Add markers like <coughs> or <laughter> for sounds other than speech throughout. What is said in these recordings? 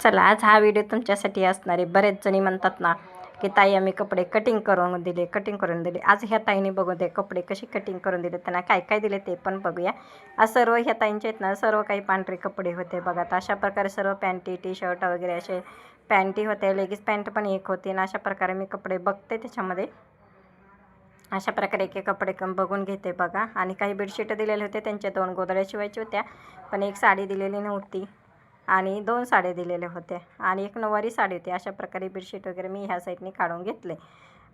चला आज हा व्हिडिओ तुमच्यासाठी असणार आहे. बरेच जणी म्हणतात ना की ताई आम्ही कपडे कटिंग करून दिले कटिंग करून दिले. आज ह्या ताईने बघू दे कपडे कसे कटिंग करून दिले त्यांना काय काय दिले ते पण बघूया. आज सर्व ह्या ताईंचे आहेत ना सर्व काही पांढरे कपडे होते बघा. तर अशा प्रकारे सर्व पॅन्टी टी शर्ट वगैरे असे पॅन्टी होते लेगीज पॅन्ट पण एक होती ना अशा प्रकारे मी कपडे बघते त्याच्यामध्ये. अशा प्रकारे एक एक कपडे कम बघून घेते बघा. आणि काही बेडशीट दिलेले होते त्यांच्या दोन गोदड्या शिवायच्या होत्या पण एक साडी दिलेली नव्हती. आणि दोन साड्या दिलेल्या होत्या आणि एक नऊवारी साडी होती. अशा प्रकारे बेडशीट वगैरे मी ह्या साईडने काढून घेतले.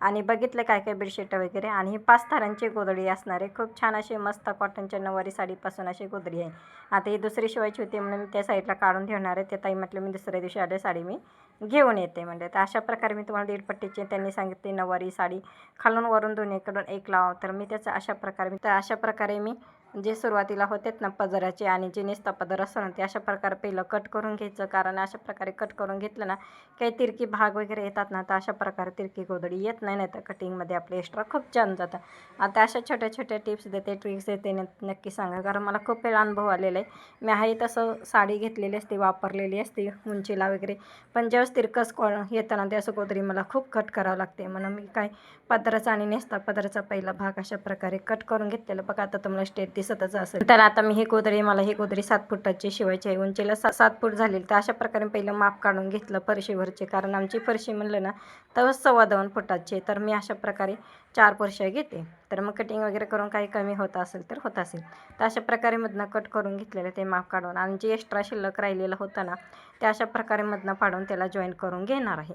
आणि बघितलं काय काय बेडशीट वगैरे आणि ही पाच तारांची गोदडी असणारे. खूप छान अशी मस्त कॉटनच्या नऊवारी साडीपासून अशी गोदडी आहे. आता ही दुसरी शिवायची होती म्हणून मी त्या साईडला काढून ठेवणार आहे. ते ताई म्हटलं मी दुसऱ्या दिवशी आले साडी मी घेऊन येते. म्हणजे तर अशा प्रकारे मी तुम्हाला दीडपट्टीची त्यांनी सांगितली नऊवारी साडी. खालून वरून दोन्हीकडून एक लावा. तर मी त्याचं अशा प्रकारे मी तर अशा प्रकारे मी जे सुरुवातीला होतेत ना पदराचे आणि जे नेसता पदर असतो ना ते अशा प्रकारे पहिलं कट करून घ्यायचं. कारण अशा प्रकारे कट करून घेतलं ना काही तिरकी भाग वगैरे येतात ना तर अशा प्रकारे तिरकी गोदडी येत नाही नाही तर कटिंगमध्ये आपले एक्स्ट्रा खूप छान जातं. आता अशा छोट्या छोट्या टिप्स देते ट्रिक्स देते नक्की सांगा. कारण मला खूप वेळा अनुभव आलेला आहे. मी आहे तसं साडी घेतलेली असते वापरलेली असते उंचीला वगैरे. पण ज्यावेळेस तिरकस कॉ येतं ना ते असं गोदरी मला खूप कट करावं लागते. म्हणून मी काय पदराचा आणि नेसता पदराचा पहिला भाग अशा प्रकारे कट करून घेतलेला. बघा आता तुम्हाला स्टेट दिसतच असेल. तर आता मी हे गोदरी मला हे गोदरी सात फुटाची शिवायची आहे. उंचीला सा सात फूट झालेली तर अशा प्रकारे पहिलं माप काढून घेतलं फरशीवरचे. कारण आमची फरशी म्हणलं ना तर सव्वा दोन फुटाची. तर मी अशा प्रकारे चार फरशा घेते. तर मग कटिंग वगैरे करून काही कमी होत असेल तर होत असेल. तर अशा प्रकारे मधनं कट करून घेतलेलं ते माप काढून. आणि जे एक्स्ट्रा शिल्लक राहिलेलं होतं ना ते अशा प्रकारे मधनं पाडून त्याला जॉईन करून घेणार आहे.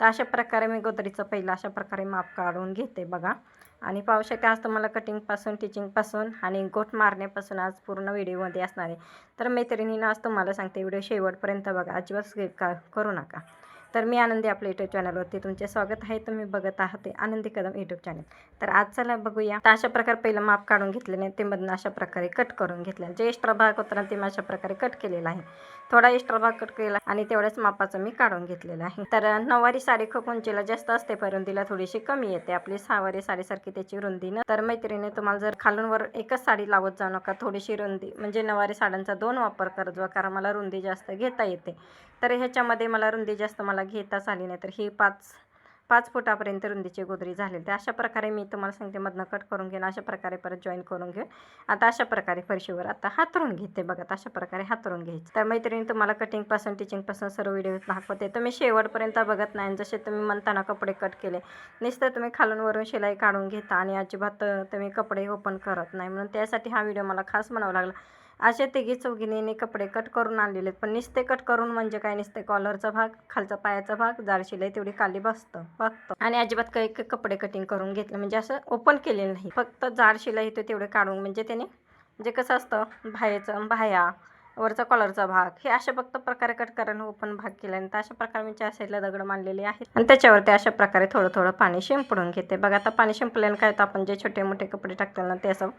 तर अशा प्रकारे मी गोदरीचं पहिलं अशा प्रकारे माप काढून घेते बघा. आणि पाहू शकते आज तुम्हाला कटिंगपासून टिचिंगपासून आणि गोठ मारण्यापासून आज पूर्ण व्हिडिओमध्ये असणार आहे. तर मैत्रिणीनं आज तुम्हाला सांगते व्हिडिओ शेवटपर्यंत बघा. अजिबात स्किप का करू नका. तर मी आनंदी आपल्या यूट्यूब चॅनलवरती तुमचे स्वागत आहे. तुम्ही बघत आहात ते आनंदी कदम यूट्यूब चॅनल तर आज चला बघूया. तर अशा प्रकारे पहिलं माप काढून घेतलेले ते मधनं अशा प्रकारे कट करून घेतलं जे एक्स्ट्रा भाग होता ना ते मी अशा प्रकारे कट केलेला आहे. थोडा एक्स्ट्रा भाग कट केला आणि तेवढ्याच मापाचं मी काढून घेतलेलं आहे. तर नऊवारी साडी खूप उंचीला जास्त असते पण रुंदीला थोडीशी कमी येते. आपली सहावारी साडीसारखी त्याची रुंदी न. तर मैत्रिणी तुम्हाला जर खालून वर एकच साडी लावत जाऊ नका. थोडीशी रुंदी. म्हणजे नऊवारी साड्यांचा दोन वापर करत जा कारण मला रुंदी जास्त घेता येते. तर ह्याच्यामध्ये मला रुंदी जास्त मला घेताच आली नाही. तर ही पाच पाच फुटापर्यंत रुंदीची गोदरी झालेली. तर अशा प्रकारे मी तुम्हाला सांगते मधनं कट करून घेऊन अशा प्रकारे परत जॉईन करून घेऊन आता अशा प्रकारे फरशीवर आता हातरून घेते बघा अशा प्रकारे हातरून घ्यायची. तर मैत्रिणी तुम्हाला कटिंगपासून टिचिंगपासून सर्व व्हिडिओ दाखवते. तुम्ही शेवटपर्यंत बघत नाही आणि जसे तुम्ही म्हणताना कपडे कट केले नुसतं तुम्ही खालून वरून शिलाई काढून घेता आणि अजिबात तुम्ही कपडे ओपन करत नाही. म्हणून त्यासाठी हा व्हिडिओ मला खास म्हणावा लागला. असे तिघी चौघीने कपडे कट करून आणलेले आहेत पण निस्ते कट करून म्हणजे काय? नुसते कॉलरचा भाग खालचा पायाचा भाग जाड शिलाई तेवढी खाली बसतं बघतं. आणि अजिबात काही कपडे कटिंग करून घेतले म्हणजे असं ओपन केलेलं नाही. फक्त जाड शिलाई येतो तेवढे काढून म्हणजे त्याने म्हणजे कसं असतं? बाहेरचं बाह्या वरचा कॉलरचा भाग हे अशा फक्त प्रकारे कट करायला ओपन भाग केला तर अशा प्रकारे मी चार साईडला दगड मांडलेले आहेत. आणि त्याच्यावरती अशा प्रकारे थोडं थोडं पाणी शिंपडून घेते. बघा आता पाणी शिंपल्यानं काय होतं? आपण जे छोटे मोठे कपडे टाकतो ना ते असं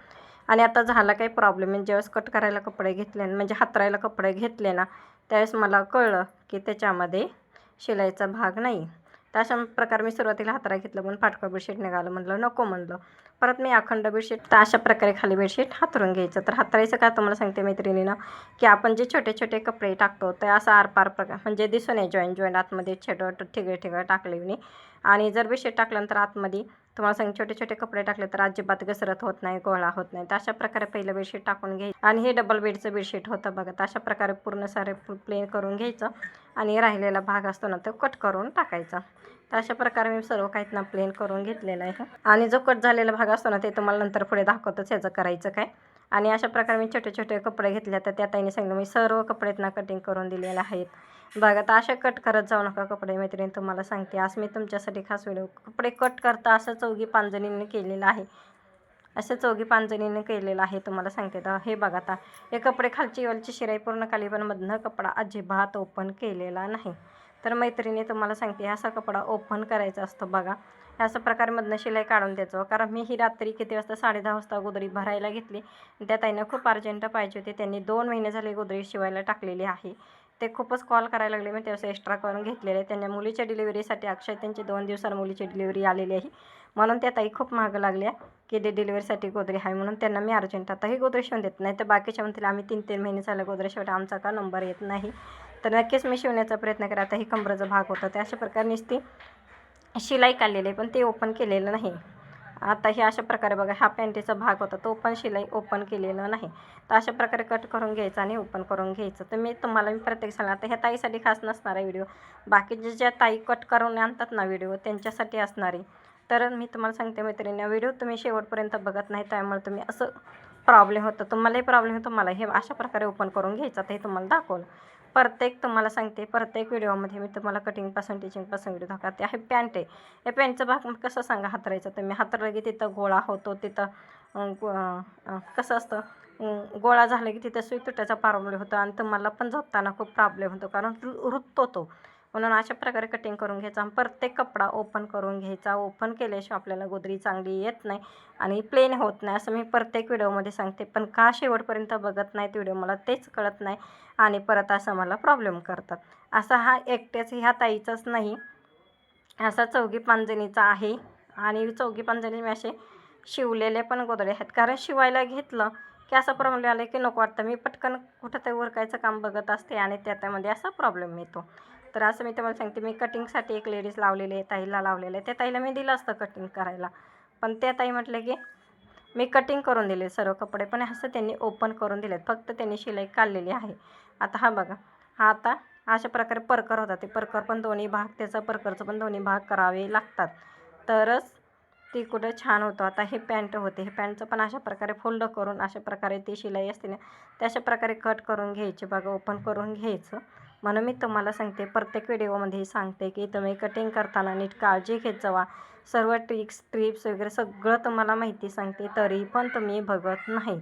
आणि आता झाला काही प्रॉब्लेम आहे ज्यावेळेस कट करायला कपडे घेतले म्हणजे हातरायला कपडे घेतले ना त्यावेळेस मला कळलं की त्याच्यामध्ये शिलाईचा भाग नाही. तर अशा प्रकारे मी सुरुवातीला हातरा घेतलं म्हणून फाटकं बेडशीट निघालं म्हणलं नको म्हणलं. परत मी अखंड बेडशीट तर अशा प्रकारे खाली बेडशीट हातरून घ्यायचं. तर हातरायचं का तुम्हाला सांगते मैत्रिणीनं? की आपण जे छोटे छोटे कपडे टाकतो ते असं आरपार प्रकार म्हणजे दिसून आहे जॉईंट जॉईंट आतमध्ये छेडट ठिगळे ठिगळ टाकले मी आणि जर बेडशीट टाकल्यानंतर आतमध्ये तुम्हाला सांग छोटे छोटे कपडे टाकले तर अजिबात घसरत होत नाही गोळा होत नाही. तर अशा प्रकारे पहिलं बेडशीट टाकून घ्यायचं. आणि हे डबल बेडचं बेडशीट होतं बघा. तर अशा प्रकारे पूर्ण सारे प्लेन करून घ्यायचं. आणि राहिलेला भाग असतो ना तो कट करून टाकायचा. तर अशा प्रकारे मी सर्व काही ना प्लेन करून घेतलेलं आहे. आणि जो कट झालेला भाग असतो ना ते तुम्हाला नंतर पुढे दाखवतच ह्याचं करायचं काय. आणि अशा प्रकारे मी छोटे छोटे कपडे घेतले तर त्या ताईने सांगितलं मी सर्व कपडेतना कटिंग करून दिलेले आहेत. बघा तर अशा कट करत जाऊ नका कपडे मैत्रिणी तुम्हाला सांगते. आज मी तुमच्यासाठी खास व्हिडिओ कपडे कट करता असं चौघी पांजणीने केलेलं आहे. असं चौघी पांजणीने केलेलं आहे तुम्हाला सांगते. तर हे बघा आता हे कपडे खालची वलची शिराई पूर्ण खाली पण मधनं कपडा अजिबात ओपन केलेला नाही. तर मैत्रिणी तुम्हाला सांगते असा कपडा ओपन करायचा असतो बघा. अशा प्रकारमधनं शिलाई काढून द्यायचो. कारण मी ही रात्री किती वाजता साडे दहा वाजता गोदरी भरायला घेतली. त्या ताईनं खूप अर्जंट पाहिजे होती. त्यांनी दोन महिने झाले गोदरी शिवायला टाकलेली आहे. ते खूपच कॉल करायला लागले. मी त्यावेळेस एक्स्ट्रा करून घेतलेले. त्यांच्या मुलीच्या डिलिव्हरीसाठी अक्षय त्यांची दोन दिवसांनी मुलीची डिलिव्हरी आलेली आहे. म्हणून त्या ताई खूप महाग लागल्या की ते डिलिव्हरीसाठी गोदरी आहे. म्हणून त्यांना मी अर्जंट आताही गोदरी शिवून देत नाही. तर बाकीच्या म्हणतील आम्ही तीन तीन महिने झाले गोदरी शेवटी आमचा का नंबर येत नाही? तर नक्कीच मी शिवण्याचा प्रयत्न करा आता हे कंबरचा भाग होता त्या अशा प्रकारे ती शिलाई काढलेली आहे पण ते ओपन केलेलं नाही. आता हे अशा प्रकारे बघा हा पॅन्टीचा भाग होता तो पण शिलाई ओपन केलेला नाही. तर अशा प्रकारे कट करून घ्यायचा आणि ओपन करून घ्यायचं. तर मी तुम्हाला मी प्रत्येक सांगा आता ह्या ताईसाठी खास नसणार आहे व्हिडिओ बाकीचे ज्या ताई कट करून आणतात ना व्हिडिओ त्यांच्यासाठी असणारी तर मी तुम्हाला सांगते मैत्रिणी व्हिडिओ तुम्ही शेवटपर्यंत बघत नाही त्यामुळे तुम्ही असं प्रॉब्लेम होतं तुम्हालाही प्रॉब्लेम होतो मला हे अशा प्रकारे ओपन करून घ्यायचं. तर हे तुम्हाला दाखवलं. प्रत्येक तुम्हाला सांगते प्रत्येक व्हिडिओमध्ये मी तुम्हाला कटिंगपासून टिचिंगपासून व्हिडिओ दाखवते. हे पॅन्ट आहे. या पॅन्टचा भाग कसं सांगा हातरायचं? तर मी हातरलं की तिथं गोळा होतो तिथं गो- कसं असतं? गोळा झाला की तिथं सुई तुटायचा प्रॉब्लेम होतो आणि तुम्हाला पण झोपताना खूप प्रॉब्लेम होतो कारण रु- रुततो तो. म्हणून अशा प्रकारे कटिंग करून घ्यायचा आणि प्रत्येक कपडा ओपन करून घ्यायचा. ओपन केल्याशिवाय आपल्याला गोदरी चांगली येत नाही आणि प्लेन होत नाही असं मी प्रत्येक व्हिडिओमध्ये सांगते. पण का शेवटपर्यंत बघत नाहीत व्हिडिओ मला तेच कळत नाही आणि परत असं मला प्रॉब्लेम करतात. असा हा एकट्याच ह्या ताईचाच नाही. असा चौघी पांजणीचा आहे आणि चौघी पांजणी मी असे शिवलेले पण गोदडे आहेत. कारण शिवायला घेतलं की असा प्रॉब्लेम आला की नको वाटतं. मी पटकन कुठं ते उरकायचं काम बघत असते आणि त्याच्यामध्ये असा प्रॉब्लेम येतो. तर असं मी तुम्हाला सांगते मी कटिंगसाठी एक लेडीज लावलेली आहे ताईला लावलेलं आहे. त्या ताईला मी दिलं असतं कटिंग करायला. पण त्या ताई म्हटलं की मी कटिंग करून दिले सर्व कपडे पण असं त्यांनी ओपन करून दिलेत. फक्त त्यांनी शिलाई काढलेली आहे. आता हा बघा हा आता अशा प्रकारे परकर होता. ते परकर पण दोन्ही भाग त्याचा परकरचं पण दोन्ही भाग करावे लागतात. तरच ती कुठं छान होतं. आता हे पॅन्ट होते. हे पॅन्टचं पण अशा प्रकारे फोल्ड करून अशा प्रकारे ती शिलाई असते ना त्या अशा प्रकारे कट करून घ्यायची. बघा ओपन करून घ्यायचं. म्हणून मी तुम्हाला सांगते प्रत्येक व्हिडिओमध्ये सांगते की तुम्ही कटिंग करताना नीट काळजी घेत जावा. सर्व ट्रिक्स ट्रिप्स वगैरे सगळं तुम्हाला माहिती सांगते तरी पण तुम्ही बघत नाही.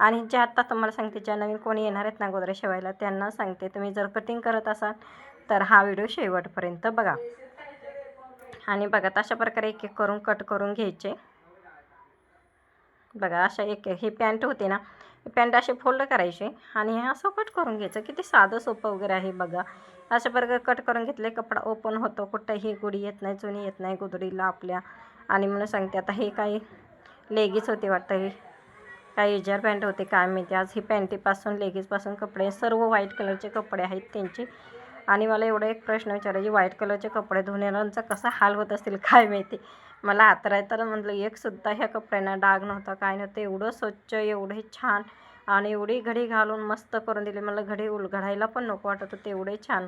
आणि जे आत्ता तुम्हाला सांगते ज्या नवीन कोणी येणार आहेत ना गोदरे शेवायला त्यांना सांगते तुम्ही जर कटिंग करत असाल तर हा व्हिडिओ शेवटपर्यंत बघा. आणि बघा अशा प्रकारे एक एक करून कट करून घ्यायचे. बघा अशा एक एक ही पॅन्ट होते ना पॅन्ट असे फोल्ड करायचे आणि हे असं कट करून घ्यायचं किती साधं सोपं वगैरे आहे बघा. अशा प्रकारे कट करून घेतले कपडा ओपन होतो कुठंही गुढी येत नाही चुनी येत नाही गुदडीला आपल्या. आणि म्हणून सांगते आता हे काही लेगीज होते वाटतं हे काही इजार पॅन्ट होते काय माहिती आज ही पॅन्टीपासून लेगीजपासून कपडे सर्व व्हाईट कलरचे कपडे आहेत त्यांचे. आणि मला एवढा एक प्रश्न विचारायचे व्हाईट कलरचे कपडे धुण्याचा कसा हाल होत असतील काय माहिती. मला आतरायताना म्हटलं एकसुद्धा ह्या कपड्यांना डाग नव्हता. काय नव्हतं एवढं स्वच्छ एवढे छान आणि एवढी घडी घालून मस्त करून दिली. मला घडी उलघडायला पण नको वाटत होते एवढे छान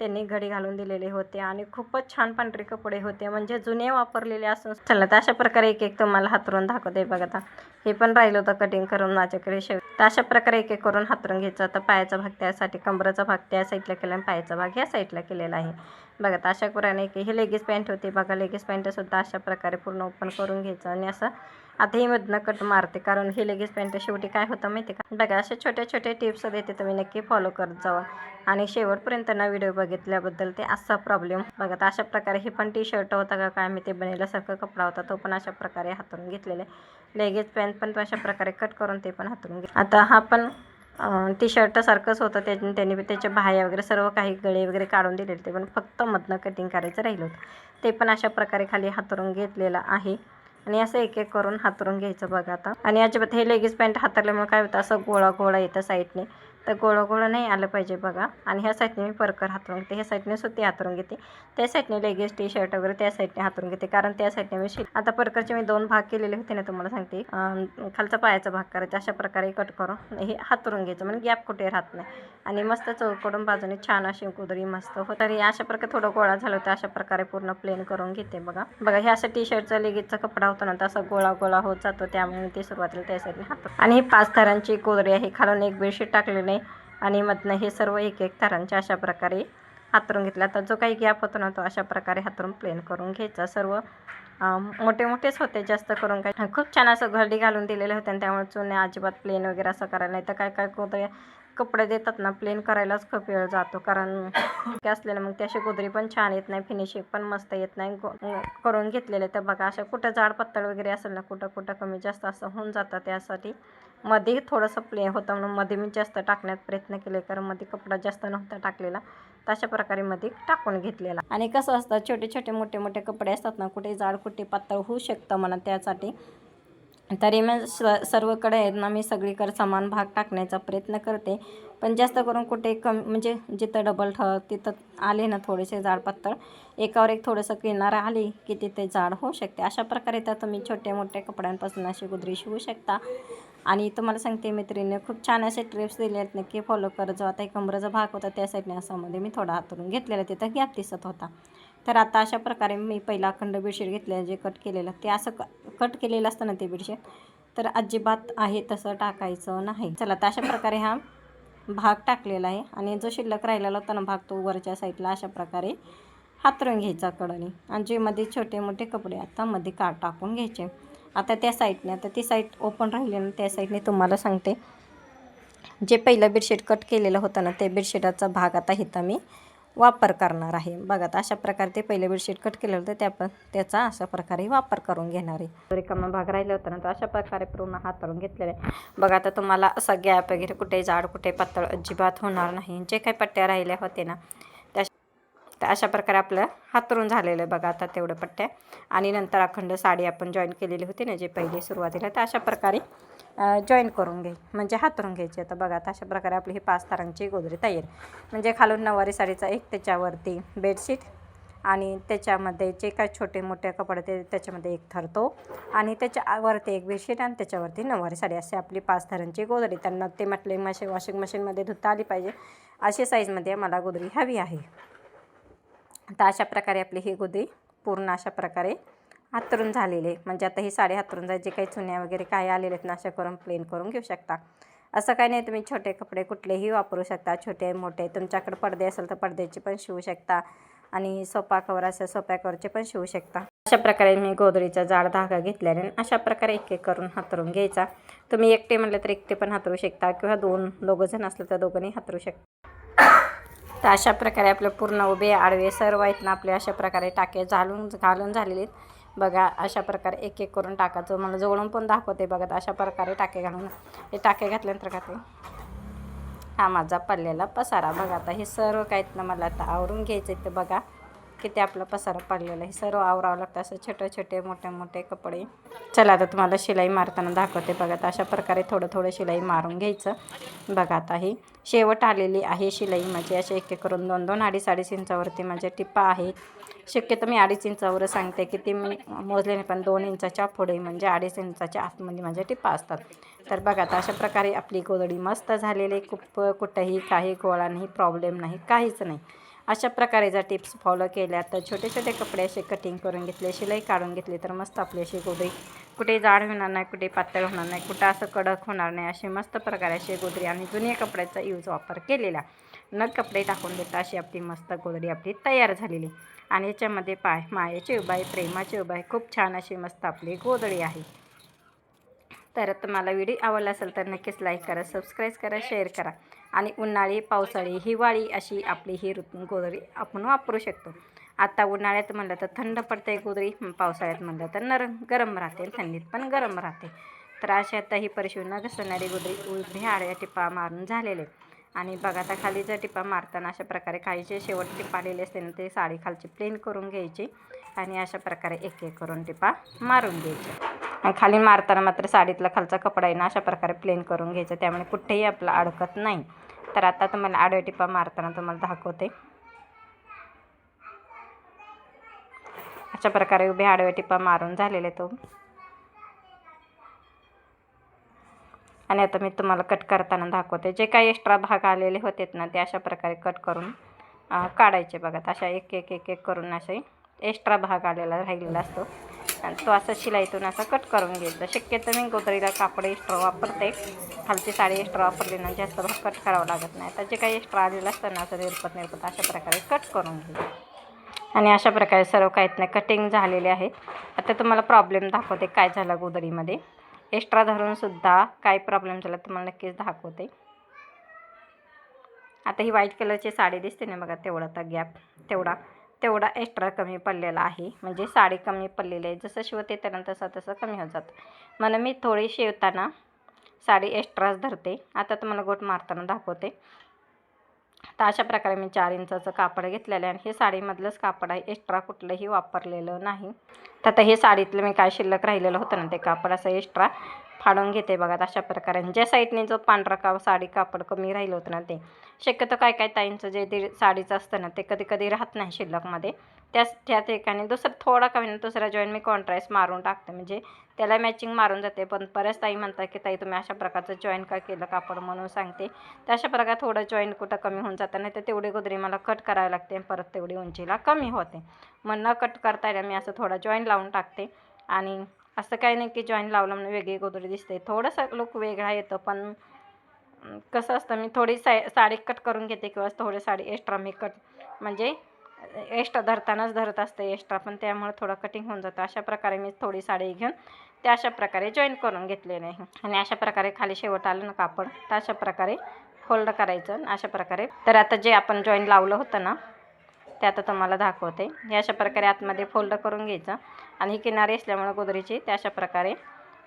त्यांनी घडी घालून दिलेले होते आणि खूपच छान पांढरे कपडे होते. म्हणजे जुने वापरलेले असून चला तर अशा प्रकारे एक एक तुम्हाला हातरून दाखवते बघा आता. हे पण राहिलं होतं कटिंग करून माझ्याकडे शेव. तर अशा प्रकारे एक एक करून हातरून घ्यायचं. आता पायाचा भाग त्यासाठी कंबराचा भाग त्या साईडला केला आणि पायाचा भाग ह्या साईडला केलेला आहे. बघा तर अशा प्रकारे की हे लेगीज पॅन्ट होते बघा लेगीज पॅन्टसुद्धा अशा प्रकारे पूर्ण ओपन करून घ्यायचं आणि असं आता ही मधनं कट मारते कारण हे लेगीज पॅन्ट शेवटी काय होतं माहिती का? बघा अशा छोट्या छोट्या टिप्स देते तुम्ही नक्की फॉलो करत जावा. आणि शेवटपर्यंत ना व्हिडिओ बघितल्याबद्दल ते असा प्रॉब्लेम बघा तर अशा प्रकारे हे पण टी शर्ट होता का काय मी ते बनवल्यासारखं कपडा होता तो पण अशा प्रकारे हातून घेतलेला आहे. लेगीज पॅन्ट पण अशा प्रकारे कट करून ते पण हातून घे. आता हा पण टी शर्टसारखंच होतं. त्या त्याने त्याच्या बाह्या वगैरे सर्व काही गळे वगैरे काढून दिलेले ते पण फक्त मधनं कटिंग करायचं राहिलं होतं. ते पण अशा प्रकारे खाली हातरून घेतलेलं आहे. आणि असं एक एक करून हातरून घ्यायचं बघा आता. आणि अजिबात हे लेगीज पॅन्ट हातरल्यामुळे काय होतं असं गोळा गोळा येतं साईडने तर गोळा गोळं नाही आलं पाहिजे बघा. आणि ह्या साईडने मी परकर हातरून घेते. ह्या साईडने सुती हातरून घेते. त्या साईडने लेगीज टी शर्ट वगैरे त्या साईडने हातरून घेते. कारण त्या साईडने मी शिल आता परकरचे मी दोन भाग केलेले होते ना तुम्हाला सांगते. खालचा पायाचा भाग करायचा. अशा प्रकारे कट करून हे हातरून घ्यायचं. म्हणजे गॅप कुठे राहत नाही. आणि मस्त चौकडून बाजूने छान अशी कुदरी मस्त हो तरी अशा प्रकारे थोडं गोळा झालं होतं. अशा प्रकारे पूर्ण प्लेन करून घेते बघा. बघा हे असं टी शर्टचा लेगीजचा कपडा होता ना तसा गोळा गोळा होत जातो. त्यामुळे मी ते सुरुवातीला त्या साईडने हात आणि ही पाच थरांची कुदरी आहे. खालून एक बेडशीट टाकलेली आणि मधनं हे सर्व एक एक थरांच्या अशा प्रकारे हातरून घेतला. तर जो काही गॅप होतो ना तो अशा प्रकारे हातरून प्लेन करून घ्यायचा. सर्व मोठे मोठेच होते जास्त करून काय खूप छान असं घरडी घालून दिलेले होते आणि त्यामुळे चुने अजिबात प्लेन वगैरे असं करायला नाही. तर काय काय गोदरे कपडे देतात ना प्लेन करायलाच खूप वेळ जातो. कारण <coughs> ते असलेलं मग ते अशी गोदरी पण छान येत नाही फिनिशिंग पण मस्त येत नाही. करून घेतलेले. तर बघा अशा कुठं जाड पत्तळ वगैरे असेल ना कुठं कुठं कमी जास्त असं होऊन जातं त्यासाठी मध्ये थोडंसं प्ले होतं म्हणून मध्ये मी जास्त टाकण्यात प्रयत्न केले कारण मध्ये कपडा जास्त नव्हता टाकलेला. तशा प्रकारे मध्ये टाकून घेतलेला. आणि कसं असतं छोटे छोटे मोठे मोठे कपडे असतात ना कुठे जाड कुठे पातळ होऊ शकतं म्हणा त्यासाठी. तरी मग स सर्वकडे आहेत ना मी सगळीकडे समान भाग टाकण्याचा प्रयत्न करते. पण जास्त करून कुठे कमी म्हणजे जिथं डबल ठ तिथं आले ना थोडेसे जाड पातळ. एकावर एक थोडंसं किनारा आली की तिथे जाड होऊ शकते. अशा प्रकारे तर तुम्ही छोट्या मोठ्या कपड्यांपासून अशी गुदरी शिवू शकता. आणि तुम्हाला सांगते मैत्रिणीने खूप छान असे ट्रिप्स दिले आहेत नक्की फॉलो करत जो आता एक कमरेचा भाग होता त्या साईडने असामध्ये मी थोडा हातरून घेतलेला तिथं गॅप दिसत होता. तर आता अशा प्रकारे मी पहिला अखंड बेडशीट घेतलेलं जे कट केलेलं ते असं क कट केलेलं असतं ना ते बेडशीट तर अजिबात आहे तसं टाकायचं नाही. चला तर अशा प्रकारे हा भाग टाकलेला आहे आणि जो शिल्लक राहिलेला होता ना भाग तो वरच्या साईडला अशा प्रकारे हातरून घ्यायचा कडनी. आणि जे मध्ये छोटे मोठे कपडे आता मध्ये काट टाकून घ्यायचे. आता त्या साईडने आता ती साईड ओपन राहिली ना त्या साईडने तुम्हाला सांगते. जे पहिलं बेडशीट कट केलेलं होतं ना ते बेडशीटाचा भाग आता इथं मी वापर करणार आहे. बघा आता अशा प्रकारे ते पहिलं बेडशीट कट केलं होतं त्या पण त्याचा अशा प्रकारे वापर करून घेणार आहे. रिकामा भाग राहिला होता ना तर अशा प्रकारे पूर्ण हाताळून घेतलेला आहे. बघा आता तुम्हाला असा गॅप वगैरे कुठे जाड कुठे पातळ अजिबात होणार नाही. जे काही पट्ट्या राहिल्या होते ना तर अशा प्रकारे आपलं हातरून झालेलं आहे बघा आता तेवढं पट्ट्या. आणि नंतर अखंड साडी आपण जॉईन केलेली होती ना जे पहिले सुरुवातीला. तर अशा प्रकारे जॉईन करून घे. म्हणजे हातरून घ्यायची. आता बघा आता अशा प्रकारे आपली ही पाच तारांची गोदरी तयार म्हणजे खालून नऊवारी साडीचा एक त्याच्यावरती बेडशीट आणि त्याच्यामध्ये जे काय छोटे मोठे कपडे ते त्याच्यामध्ये एक थरतो आणि त्याच्यावरती एक बेडशीट आणि त्याच्यावरती नऊवारी साडी. असे आपली पाच थरांची गोदरी. त्यांना ते म्हटले मशीन वॉशिंग मशीनमध्ये धुता आली पाहिजे. अशी साईजमध्ये मला गोदरी हवी आहे. आता अशा प्रकारे आपली ही गोदे पूर्ण अशा प्रकारे हातरून झालेले म्हणजे आता ही साडी हातरून जाय जे काही चुन्या वगैरे काय आलेले आहेत ना अशा करून प्लेन करून घेऊ शकता. असं काही नाही तुम्ही छोटे कपडे कुठलेही वापरू शकता. छोटे मोठे तुमच्याकडे पडदे असेल तर पडद्याचे पण शिवू शकता. आणि सोपा कवर असेल सोप्या कवरचे पण शिवू शकता. अशा प्रकारे मी गोदरीचा जाड धागा घेतल्याने अशा प्रकारे एक एक करून हातरून घ्यायचा. तुम्ही एकटे म्हटलं तर एकटे पण हातरू शकता किंवा दोन दोघं जण असलं तर दोघंही हातरू शकता. तर अशा प्रकारे आपलं पूर्ण उभे आडवे सर्व आहेत ना आपले अशा प्रकारे टाके झालून घालून झालेले आहेत. बघा अशा प्रकारे एक एक करून टाकायचं. मला जवळून पण दाखवते बघा अशा प्रकारे टाके घालून. हे टाके घातल्यानंतर का ते? हा माझा पडलेला पसारा. बघा आता हे सर्व काहीत ना मला आता आवरून घ्यायचं ते बघा. किती आपला पसारा पडलेला आहे. सर्व आवरावं लागतं असं छोटे छोटे मोठे मोठे कपडे. चला आता तुम्हाला शिलाई मारताना दाखवते बघा. आता अशा प्रकारे थोडं थोडं शिलाई मारून घ्यायचं. बघा आता ही शेवट आलेली आहे शिलाई म्हणजे असे एक एक करून दोन दोन अडीच अडीच इंचावरती माझ्या टिप्पा आहेत. शक्यतो मी अडीच इंचावर सांगते की ते मी मोजले नाही पण दोन इंचाच्या पुढे म्हणजे अडीच इंचाच्या आतमध्ये माझ्या टिप्पा असतात. तर बघा आता अशा प्रकारे आपली गोदडी मस्त झालेली खूप कुठंही काही गोळा नाही प्रॉब्लेम नाही काहीच नाही. अशा प्रकारे जर टिप्स फॉलो केल्या तर छोटे छोटे कपडे असे कटिंग करून घेतले शिलाई काढून घेतली तर मस्त आपली अशी गोदरी कुठे जाड होणार नाही कुठे पातळ होणार नाही कुठं असं कडक होणार नाही असे मस्त प्रकारे असे गोदरी आणि जुन्या कपड्याचा यूज वापर केलेला. न कपडे टाकून देता अशी आपली मस्त गोदरी आपली तयार झालेली. आणि याच्यामध्ये पाय मायेची उबाई प्रेमाची उबाई खूप छान अशी मस्त आपली गोदडी आहे. तर तुम्हाला व्हिडिओ आवडला असेल तर नक्कीच लाईक करा सबस्क्राईब करा शेअर करा. आणि उन्हाळी पावसाळी हिवाळी अशी आपली ही ऋतू गोदरी आपण वापरू शकतो. आता उन्हाळ्यात म्हणलं तर थंड पडते गोदरी पावसाळ्यात म्हणलं तर नरम गरम राहते थंडीत पण गरम राहते. तर अशा आता ही परिशिव घसरणारी गोदरी उभ्या आड्या टिपा मारून झालेले आणि बघा आता खाली जर टिपा मारताना अशा प्रकारे खालीचे शेवट टिपा आलेले असते ना ते साडी खालची प्लेन करून घ्यायची आणि अशा प्रकारे एक एक करून टिपा मारून घ्यायचे आणि खाली मारताना मात्र साडीतला खालचा कपडा आहे ना अशा प्रकारे प्लेन करून घ्यायचं. त्यामुळे कुठेही आपलं अडकत नाही. तर आता तुम्हाला आडव्या टिपा मारताना तुम्हाला दाखवते. अशा प्रकारे उभे आडव्या टिपा मारून झालेले तो. आणि आता मी तुम्हाला कट करताना दाखवते. जे काही एक्स्ट्रा भाग आलेले होते ना ते अशा प्रकारे कट करून काढायचे बघा. अशा एक एक एक एक करून असे एक्स्ट्रा भाग आलेला राहिलेला असतो. आणि तो असा शिलाईतून असा कट करून घ्यायचा शक्यतो मी गोदरीला कापड एक्स्ट्रा वापरते. खालची साडी एक्स्ट्रा वापरली ना जास्त भाग कट करावं लागत नाही. तर जे काही एक्स्ट्रा आलेलं असतं ना असं निरपत निरपत अशा प्रकारे कट करून घ्यायचं आणि अशा प्रकारे सर्व काहीत नाही कटिंग झालेले आहेत आता तुम्हाला प्रॉब्लेम दाखवते काय झाला गोदरीमध्ये. एक्स्ट्रा धरूनसुद्धा काय प्रॉब्लेम झाला तुम्हाला नक्कीच दाखवते. आता ही व्हाईट कलरची साडी दिसते ना बघा तेवढा तर गॅप तेवढा. तेवढा एक्स्ट्रा कमी पडलेला आहे. म्हणजे साडी कमी पडलेली आहे. जसं शिवते त्यानं तसं तसं कमी होत जातं. म्हणून मी थोडी शिवताना साडी एक्स्ट्राच धरते. आता तुम्हाला गोट मारताना दाखवते. तर अशा प्रकारे मी चार इंचाचं कापड घेतलेलं आहे. आणि हे साडीमधलंच कापड आहे. एक्स्ट्रा कुठलंही वापरलेलं नाही. तर आता हे साडीतलं मी काय शिल्लक राहिलेलं होतं ना ते कापड असं एक्स्ट्रा फाडून घेते बघा अशा प्रकारे. ज्या साईडने जो पांढरा का साडी कापड कमी राहिलं होतं ना ते शक्यतो काय काय ताईंचं जे ते साडीचं असतं ना ते कधी कधी राहत नाही शिल्लकमध्ये. त्याच त्या ठिकाणी दुसरं थोडा का होईना दुसरा जॉईन मी कॉन्ट्रास्ट मारून टाकते. म्हणजे त्याला मॅचिंग मारून जाते. पण बऱ्याच ताई म्हणतात की ताई तुम्ही अशा प्रकारचं जॉईन का केलं कापड? म्हणून सांगते. तर अशा प्रकारे थोडं जॉईन कुठं कमी होऊन जातं. नाही तर तेवढी गोदरी मला कट करावी लागते परत तेवढी उंचीला कमी होते. मग न कट करता येईल मी असं थोडा जॉईन लावून टाकते. आणि असं काही नाही की जॉईन लावलं म्हणून वेगळी गोदरी दिसते. थोडंसं लुक वेगळा येतं पण कसं असतं मी थोडी साय साडी कट करून घेते किंवा थोडी साडी एक्स्ट्रा मी कट म्हणजे एक्स्ट्रा धरतानाच धरत असते एक्स्ट्रा पण त्यामुळे थोडं कटिंग होऊन जातं. अशा प्रकारे मी थोडी साडी घेऊन ते अशा प्रकारे जॉईन करून घेतलेले आहे. आणि अशा प्रकारे खाली शेवट आलं ना कापड तर अशा प्रकारे फोल्ड करायचं अशा प्रकारे. तर आता जे आपण जॉईन लावलं होतं ना ते आता तुम्हाला दाखवते. हे अशा प्रकारे आतमध्ये फोल्ड करून घ्यायचं. आणि ही किनारी असल्यामुळे गोदरीची ते अशा प्रकारे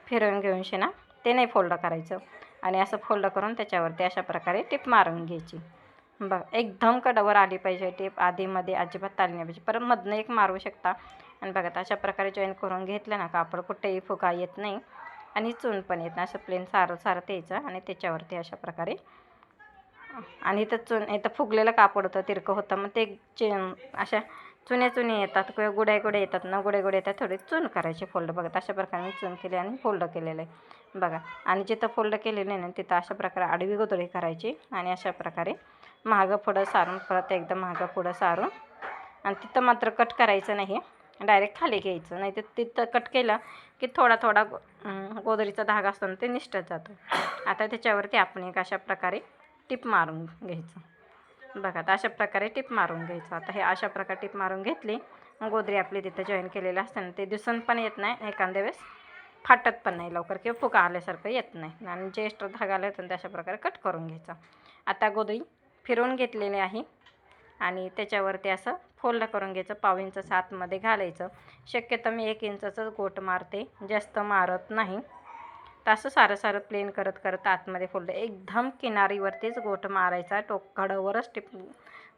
फिरवून घेऊन शेना ते नाही फोल्ड करायचं. आणि असं फोल्ड करून त्याच्यावरती अशा प्रकारे टिप मारून घ्यायची. बघ एकदम कडावर आली पाहिजे टिप. आधीमध्ये अजिबात आली नाही पाहिजे. परत मधनं एक मारू शकता. आणि बघा अशा प्रकारे जॉईन करून घेतलं ना कापड कुठेही फुगा येत नाही. आणि चून पण येत नाही. असं प्लेन सारं सारं त्यायचं आणि त्याच्यावरती अशा प्रकारे आणि इथं चुन इथं फुगलेलं कापड होतं तिरकं होतं. मग ते चे अशा चुने चुने येतात किंवा गुड्या गुड्या येतात ना गुड्या गुड्या येतात थोडी चून करायचे फोल्ड बघा अशा प्रकारे मी चून केली आणि फोल्ड केलेलं आहे. बघा आणि जिथं फोल्ड केलेलं आहे ना तिथं अशा प्रकारे आडवी गोदळी करायची आणि अशा प्रकारे महागं पुढं सारून परत एकदम महागं पुढं सारून. आणि तिथं मात्र कट करायचं नाही डायरेक्ट खाली घ्यायचं. नाही तर तिथं कट केलं की थोडा थोडा गोदरीचा धागा असतो ना ते निष्ठत जातो. आता त्याच्यावरती आपण एक अशा प्रकारे टिप मारून घ्यायचं. बघा आता अशा प्रकारे टिप मारून घ्यायचं. आता हे अशा प्रकारे टिप मारून घेतली. गोदरी आपली तिथं जॉईन केलेलं असतं ना ते दिसून पण येत नाही. एखाद्या वेळेस फाटत पण नाही लवकर किंवा फुका आल्यासारखं येत नाही. आणि जे एक्स्ट्रा धागा आला होता ते अशा प्रकारे कट करून घ्यायचा. आता गोदरी फिरवून घेतलेली आहे आणि त्याच्यावरती असं फोल्ड करून घ्यायचं. पाव इंच आतमध्ये घालायचं. शक्यतो मी एक इंचाचंच गोट मारते. जास्त मारत नाही. तर असं सारं सारं प्लेन करत करत आतमध्ये फोल्ड एकदम किनारीवरतीच गोट मारायचा टोकाडावरच टिप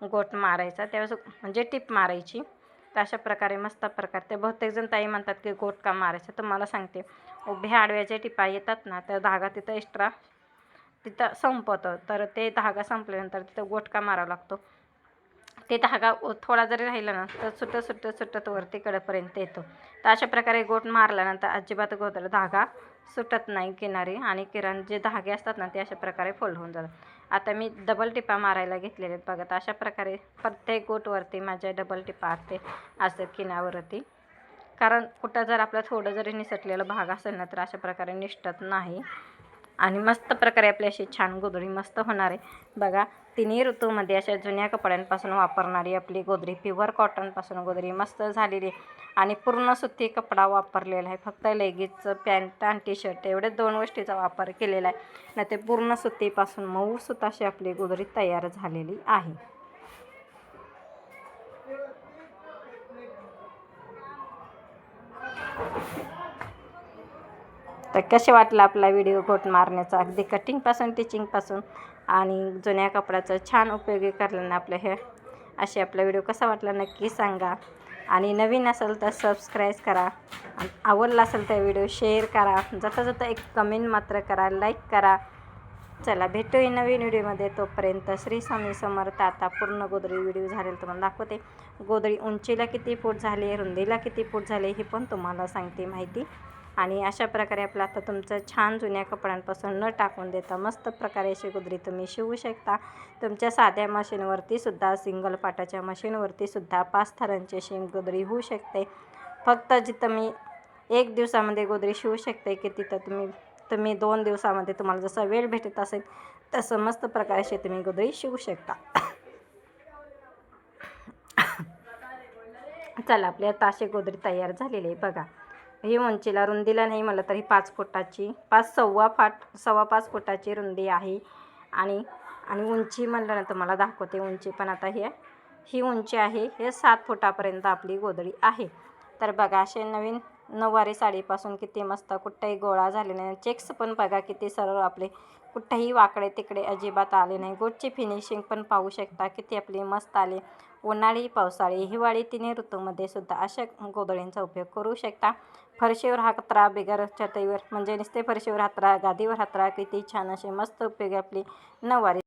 गोट मारायचा. त्यावेळेस म्हणजे टिप मारायची. तर अशा प्रकारे मस्त प्रकार. ते बहुतेकजण ताई म्हणतात की गोट का मारायचं? तर मला सांगते. उभ्या आडव्याच्या टिपा येतात ना तर धागा तिथं एक्स्ट्रा तिथं संपतं तर ते धागा संपल्यानंतर तिथं गोटका मारावा लागतो? ते धागा थोडा जरी राहिला ना तर सुटत सुटत सुटत वरती कडेपर्यंत येतो. तर अशा प्रकारे गोट मारल्यानंतर अजिबात गोदर धागा सुटत नाही किनारी आणि किरण जे धागे असतात ना ते अशा प्रकारे फोल्ड होऊन जातात. आता मी डबल टिपा मारायला घेतलेले आहेत बघत अशा प्रकारे प्रत्येक गोटवरती माझ्या डबल टिपा असते असतात किनावरती. कारण कुठं जर आपलं थोडं जरी निसटलेलं भाग असेल ना तर अशा प्रकारे निसटत नाही. आणि मस्त प्रकारे आपली अशी छान गोधडी मस्त होणार आहे. बघा तिन्ही ऋतूमध्ये अशा जुन्या कपड्यांपासून वापरणारी आपली गोदरी प्युअर कॉटनपासून गोदरी मस्त झालेली आहे. आणि पूर्ण सुती कपडा वापरलेला आहे. फक्त लेगीजचं पॅन्ट आणि टी शर्ट एवढ्या दोन गोष्टीचा वापर केलेला आहे. नाही ते पूर्ण सुतीपासून मऊ सुताशी आपली गोदरी तयार झालेली आहे. तर कसे वाटलं आपला व्हिडिओ गोट मारण्याचा? अगदी कटिंगपासून टिचिंगपासून आणि जुन्या कपड्याचं छान उपयोगी करल्यानं आपलं हे. असे आपला व्हिडिओ कसा वाटला नक्की सांगा. आणि नवीन असेल तर सबस्क्राईब करा. आवडला असेल तर व्हिडिओ शेअर करा. जाता जाता एक कमेंट मात्र करा लाईक करा. चला भेटूया नवीन व्हिडिओमध्ये तोपर्यंत श्री स्वामी समर्थ. आता पूर्ण गोदरी व्हिडिओ झालेला तुम्हाला दाखवते. गोदरी उंचीला किती फूट झाली रुंदीला किती फूट झाले हे पण तुम्हाला सांगते माहिती. आणि अशा प्रकारे आपलं आता तुमचं छान जुन्या कपड्यांपासून न टाकून देता मस्त प्रकारे अशी गुदरी तुम्ही शिवू शकता. तुमच्या साध्या मशीनवरती सुद्धा सिंगल पाटाच्या मशीनवरती सुद्धा पाच थरांची अशी गोदरी होऊ शकते. फक्त जिथं मी एक दिवसामध्ये गोदरी शिवू शकते की तिथं तुम्ही तुम्ही दोन दिवसामध्ये तुम्हाला जसा वेळ भेटत असेल तसं मस्त प्रकारे अशी तुम्ही गोदरी शिवू शकता. <coughs> चला आपली आता अशी गोदरी तयार झालेली आहे. बघा. ही उंचीला रुंदीला नाही म्हणलं ही पाच फुटाची पाच सव्वा फाट सव्वा पाच फुटाची रुंदी आहे. आणि आणि उंची म्हणलं ना तुम्हाला दाखवते उंची पण आता हे ही उंची आहे हे सात फुटापर्यंत आपली गोधडी आहे. तर बघा असे नवीन नऊवारी साडीपासून किती मस्त कुठंही गोळा झाले नाही. चेक्स पण बघा किती सरळ आपले कुठंही वाकडे तिकडे अजिबात आले नाही. गोटची फिनिशिंग पण पाहू शकता किती आपली मस्त आली. उन्हाळी पावसाळी हिवाळी तिन्ही ऋतूमध्ये सुद्धा अशा गोधडींचा उपयोग करू शकता. फरशीवर हातरा बिगर चटईवर म्हणजे नुसते फरशीवर हातरा गादीवर हातरा किती छान असे मस्त उपयोगी आपली नऊवारी